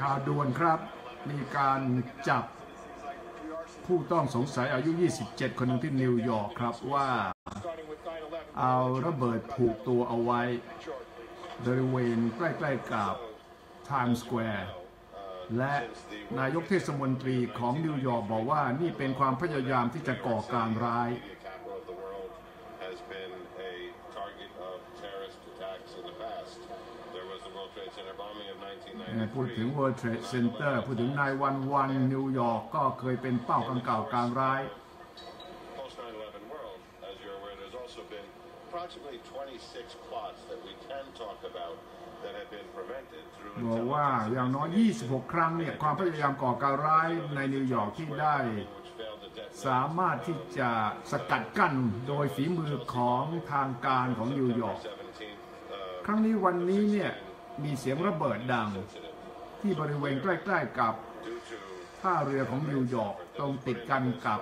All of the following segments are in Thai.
ข่าวด่วนครับ มีการจับผู้ต้องสงสัยอายุ 27 คนหนึ่งที่นิวยอร์กครับว่าเอาระเบิดผูกตัวเอาไว้ บริเวณใกล้ๆกับ Times Square และนายกเทศมนตรีของนิวยอร์กบอกว่านี่เป็นความพยายามที่จะก่อการร้าย พูดถึง World Trade Center พูดถึงนายวันวันนิวยอร์กก็เคยเป็นเป้ากังก่าวการร้าย บอกว่าอย่างน้อย 26 ครั้งเนี่ยความพยายามก่อการร้ายในนิวยอร์กที่ได้ สามารถที่จะสกัดกั้นโดยฝีมือของทางการของนิวยอร์กครั้งนี้วันนี้เนี่ยมีเสียงระเบิดดัง ที่บริเวณใกล้ๆกับท่าเรือของนิวยอร์กตรงติดกันกับ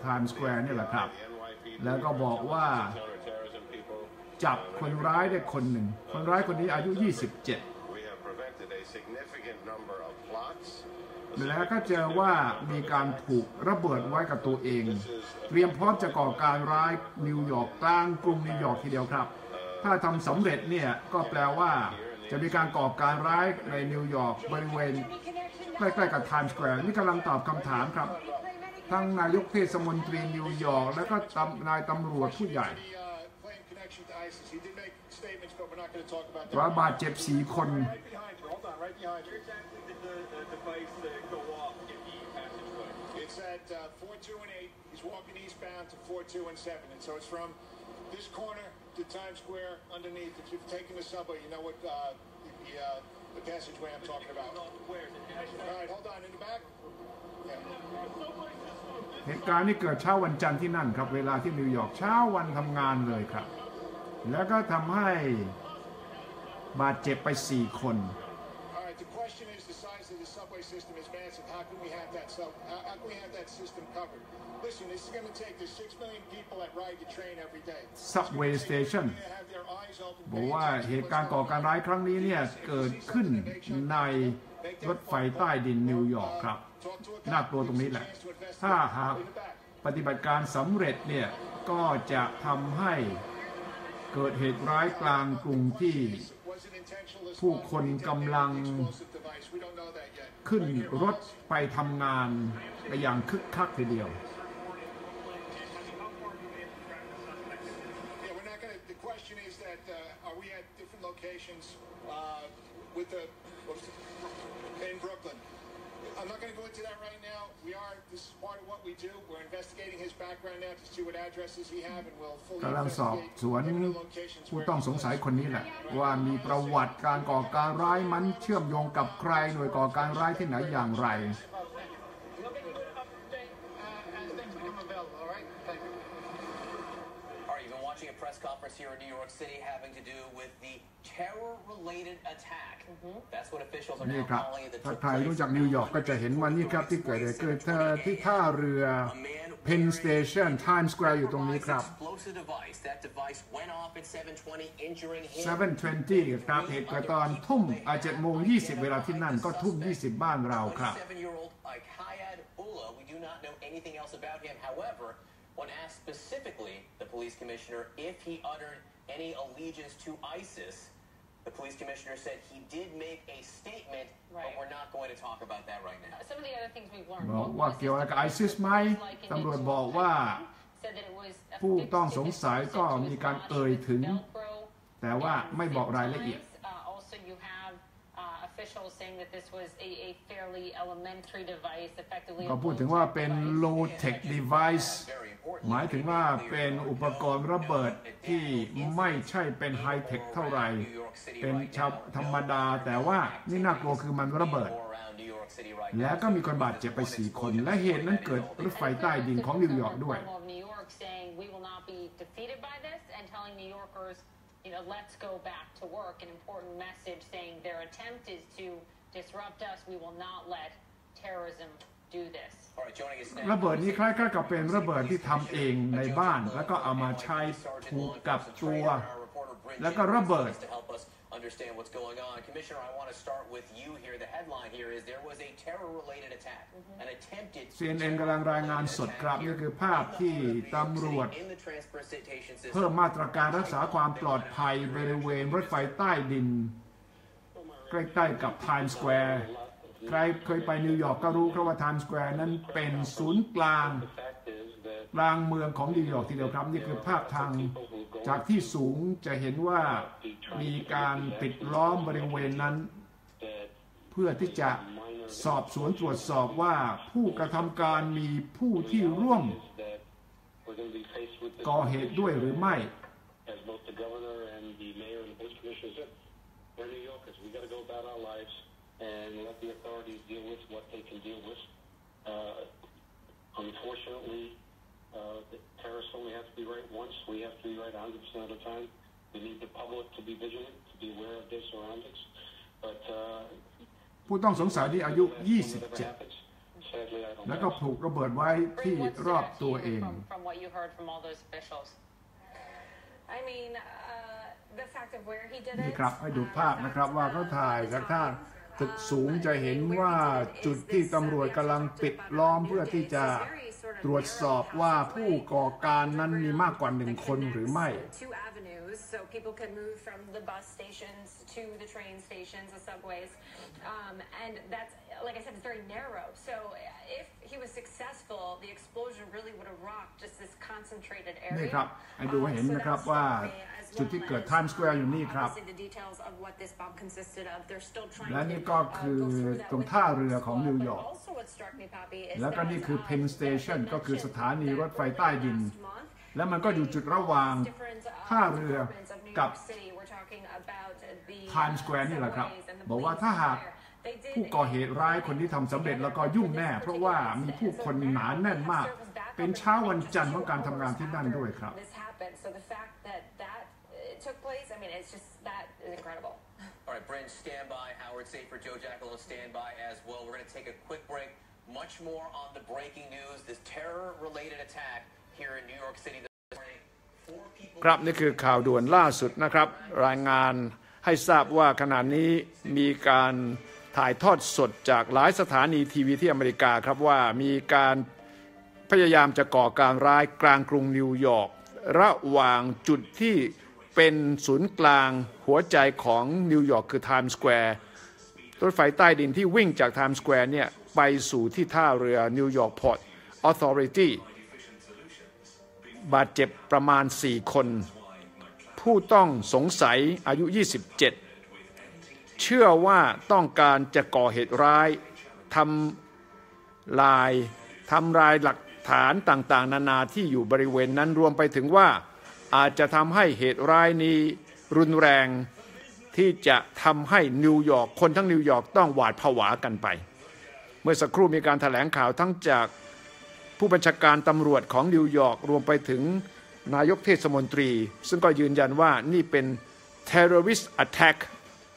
ไทม์สแควร์นี่แหละครับ แล้วก็บอกว่าจับคนร้ายได้คนหนึ่ง คนร้ายคนนี้อายุ 27 แล้วก็เจอว่ามีการถูกระเบิดไว้กับตัวเอง เตรียมพร้อมจะก่อการร้ายนิวยอร์กกลางกรุงนิวยอร์กทีเดียวครับ ถ้าทำสำเร็จเนี่ยก็แปลว่า จะมีการก่อการร้ายในนิวยอร์กบริเวณใกล้ๆกับไทม์สแควร์นี่กำลังตอบคำถามครับ ทั้งนายกเทศมนตรีนิวยอร์กและก็นายตำรวจผู้ใหญ่ว่าบาดเจ็บสีคน It's at uh, 42 and 8. He's walking eastbound to 42 and 7. And so it's from this corner to Times Square underneath. If you've taken the subway, you know what uh, the, uh, the passageway I'm talking about. All right, hold on. In the back? Yeah. เหตุการณ์นี้เกิดเช้าวันจันทร์ที่นั่นครับ เวลาที่นิวยอร์กเช้าวันทำงานเลยครับ แล้วก็ทำให้บาดเจ็บไป 4 คน All right, the question is the size of the subway system is massive. How can we have that sub? How, how can we have that system covered? Listen, this is going to take. There's six million people that ride the train every day. Subway Station They have their eyes open. บอกว่าเหตุการณ์ก่อการร้ายครั้งนี้เนี่ย เกิดขึ้นในรถไฟใต้ดินนิวยอร์กครับ น่ากลัวตรงนี้แหละ ถ้าหากปฏิบัติการสำเร็จเนี่ย ก็จะทำให้เกิดเหตุร้ายกลางกรุงที่ Was it intentional? as ผู้ well? คนกำลัง ขึ้นรถไปทำงานไปอย่างคึกคักทีเดียว I'm not going to go into that right now. We are. This is part of what we do. We're investigating his background now to see what addresses he have, and we'll fully กำลังสอบ investigate สวน different locations ผู้ where ต้อง he สง was. สัยคนนี้แหละ ว่ามีประวัติการก่อการร้ายมันเชื่อมโยงกับใครหน่วยก่อการร้ายที่ไหนอย่างไร All right, you've been watching a press conference here in New York City having to do with the terror-related attack. That's what officials are นี่ now ครับ calling it. That ถ้า took ใคร place รู้จักนิวยอร์กก็จะเห็นวันนี้ครับที่เกิดเหตุเกิดที่ท่าเรือ Penn Station Times Square อยู่ตรงนี้ครับ Explosive device. That device went off at 7:20, injuring him. 7:20ครับเหตุเกิดตอนทุ่มอ่า7โมง20 เวลาที่นั่นก็ทุ่ม 20 บ้านเราครับ 27-year-old Ikayad Ullah. We do not know anything else about him. However, When asked specifically, the police commissioner, if he uttered any allegiance to ISIS, the police commissioner said he did make a statement, right. but we're not going to talk about that right now. Some of the other things we've learned. บอกว่าเกี่ยวอะไรกับไอซิสไหมตำรวจบอกว่า ผู้ต้องสงสัยก็มีการเอ่ยถึง แต่ว่าไม่บอกรายละเอียด ก็พูดถึงว่าเป็น low-tech low device. tech device Very important. หมายถึงว่าเป็นอุปกรณ์ระเบิดที่ไม่ใช่เป็นไฮเทคเท่าไหร่ เป็นชาวธรรมดาแต่ว่านี่น่ากลัวคือมันระเบิด Around New York City right และ now. ก็มีคนบาดเจ็บไป4คน และเหตุนั้นเกิดรถไฟใต้ดินของนิวยอร์กด้วย Of New York saying we will not be defeated by this and telling New Yorkers, you know, let's go back to work. An important message saying their attempt is to disrupt us. We will not let terrorism do this. All right, joining us now. ระเบิดนี้คล้ายๆกับเป็นระเบิดที่ทำเองในบ้าน แล้วก็เอามาใช้ผูกกับตัว แล้วก็ระเบิด understand what's going on. Commissioner, I want to start with you here. The headline here is there was a terror-related attack, an attempted CNN กำลังรายงานสดครับนี่คือภาพที่ตำรวจ in the transportation system. เพิ่มมาตรการรักษาความปลอดภัยบริเวณรถไฟใต้ดิน ใกล้ๆกับ Times Square ใครเคยไปนิวยอร์กก็รู้ครับว่า Times Square นั้นเป็นศูนย์กลางกลางเมืองของนิวยอร์กทีเดียวครับ นี่คือภาพทางจากที่สูงจะเห็นว่า มีการปิดล้อมบริเวณนั้น เพื่อที่จะสอบสวนตรวจสอบว่าผู้กระทำการมีผู้ที่ร่วมก่อเหตุด้วยหรือไม่ unfortunately, uh, the terrorists only have to be right once. We have to be right 100% of the time. We need the public to be vigilant, to be aware of their surroundings. But uh, ผู้ต้องสงสัยที่อายุ whatever 27 happens, sadly, I don't แล้วก็ know. ผูกระเบิดไว้ที่ Bree, what stood รอบ out to ตัว you เอง From, from what you heard from all those officials. I mean, uh, the fact of where he did นี่ it. ครับให้ดู uh, ภาพ the นะครับ fact, ว่าเขา uh, ถ่าย the จากท่า toppings, ตึกสูง um, จะเห็น and where ว่า he did it จุด is ที่ this, ตำรวจ uh, กำลัง we ปิด talked about ล้อม New เพื่อที่ Days, จะ this very sort of ตรวจสอบว่าผู้ก่อการนั้นมีมากกว่าหนึ่งคนหรือไม่ Two avenues, so people can move from the bus stations to the train stations, the subways, um, and that's like I said, it's very narrow. So if he was successful, the explosion really would have rocked just this concentrated นี่ area. ครับให้ดูให้เห็น Um, so นะครับ that's ว่า the way as จุดที่ well เกิด as, Times Square อยู่ um, นี่ครับ obviously the details of what this bomb consisted of. They're still trying และ to นี่ก็ uh, คือ go through that ตรง with ท่า the เรือของ squad. นิว But ยอร์ก also what struck me, Poppy, is แล้วก็ that, นี่คือ um, Penn that Station they ก็คือ mentioned สถานี that รถไฟใต้ดิน last month, และมันก็อยู่จุดระหว่าง different, uh, ท่าเรือ departments of New กับ York City. We're talking about the, Times uh, Square นี่แหละครับ subways and the บอกว่า police ถ้าหาก fire. They did ผู้ก่อเหตุร้ายคนที่ทำสำเร็จแล้วก็ยุ่งแน่ เพราะว่ามีผู้คนหนาแน่นมาก เป็นเช้าวันจันทร์ของการทำงานที่นั่นด้วยครับ This happened. So the fact that that uh, took place, I mean, it's just that is incredible. All right, Bryn, stand by. Howard Safer, Joe Jackal will stand by as well. We're going to take a quick break. Much more on the breaking news, this terror-related attack ครับนี่คือข่าวด่วนล่าสุดนะครับ รายงานให้ทราบว่าขณะนี้มีการถ่ายทอดสดจากหลายสถานีทีวีที่อเมริกาครับว่ามีการพยายามจะก่อการร้ายกลางกรุงนิวยอร์กระหว่างจุดที่เป็นศูนย์กลางหัวใจของนิวยอร์กคือไทม์สแควร์รถไฟใต้ดินที่วิ่งจากไทม์สแควร์เนี่ยไปสู่ที่ท่าเรือนิวยอร์กพอร์ตออทอริตี้ บาดเจ็บประมาณ 4 คน ผู้ต้องสงสัยอายุ 27 เชื่อว่าต้องการจะก่อเหตุร้ายทำลายทำลายหลักฐานต่างๆ นานาที่อยู่บริเวณนั้นรวมไปถึงว่าอาจจะทำให้เหตุร้ายนี้รุนแรงที่จะทำให้นิวยอร์กคนทั้งนิวยอร์กต้องหวาดผวากันไป เมื่อสักครู่มีการถแถลงข่าวทั้งจาก ผู้บัญชาการตำรวจของนิวยอร์กรวมไปถึงนายกเทศมนตรี ซึ่งก็ยืนยันว่านี่เป็น terrorist attack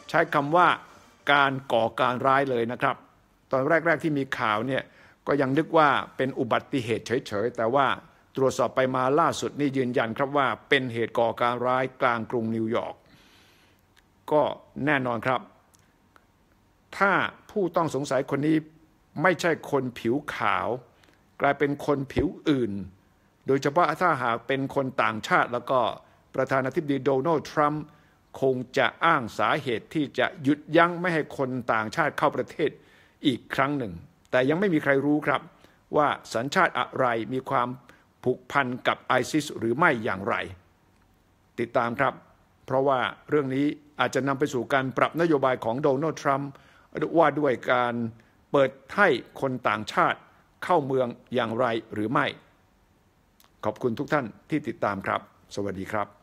ใช้คำว่าการก่อการร้ายเลยนะครับ ตอนแรก ๆ ที่มีข่าวเนี่ยก็ยังนึกว่าเป็นอุบัติเหตุเฉย ๆ แต่ว่าตรวจสอบไปมาล่าสุดนี่ยืนยันครับว่าเป็นเหตุก่อการร้ายกลางกรุงนิวยอร์กก็แน่นอนครับ ถ้าผู้ต้องสงสัยคนนี้ไม่ใช่คนผิวขาว กลายเป็นคนผิวอื่น โดยเฉพาะถ้าหากเป็นคนต่างชาติ แล้วก็ประธานาธิบดีโดนัลด์ทรัมป์คงจะอ้างสาเหตุที่จะหยุดยั้งไม่ให้คนต่างชาติเข้าประเทศอีกครั้งหนึ่ง แต่ยังไม่มีใครรู้ครับว่าสัญชาติอะไรมีความผูกพันกับไอซิสหรือไม่อย่างไร ติดตามครับ เพราะว่าเรื่องนี้อาจจะนำไปสู่การปรับนโยบายของโดนัลด์ทรัมป์ว่าด้วยการเปิดให้คนต่างชาติ เข้าเมืองอย่างไรหรือไม่ ขอบคุณทุกท่านที่ติดตามครับ สวัสดีครับ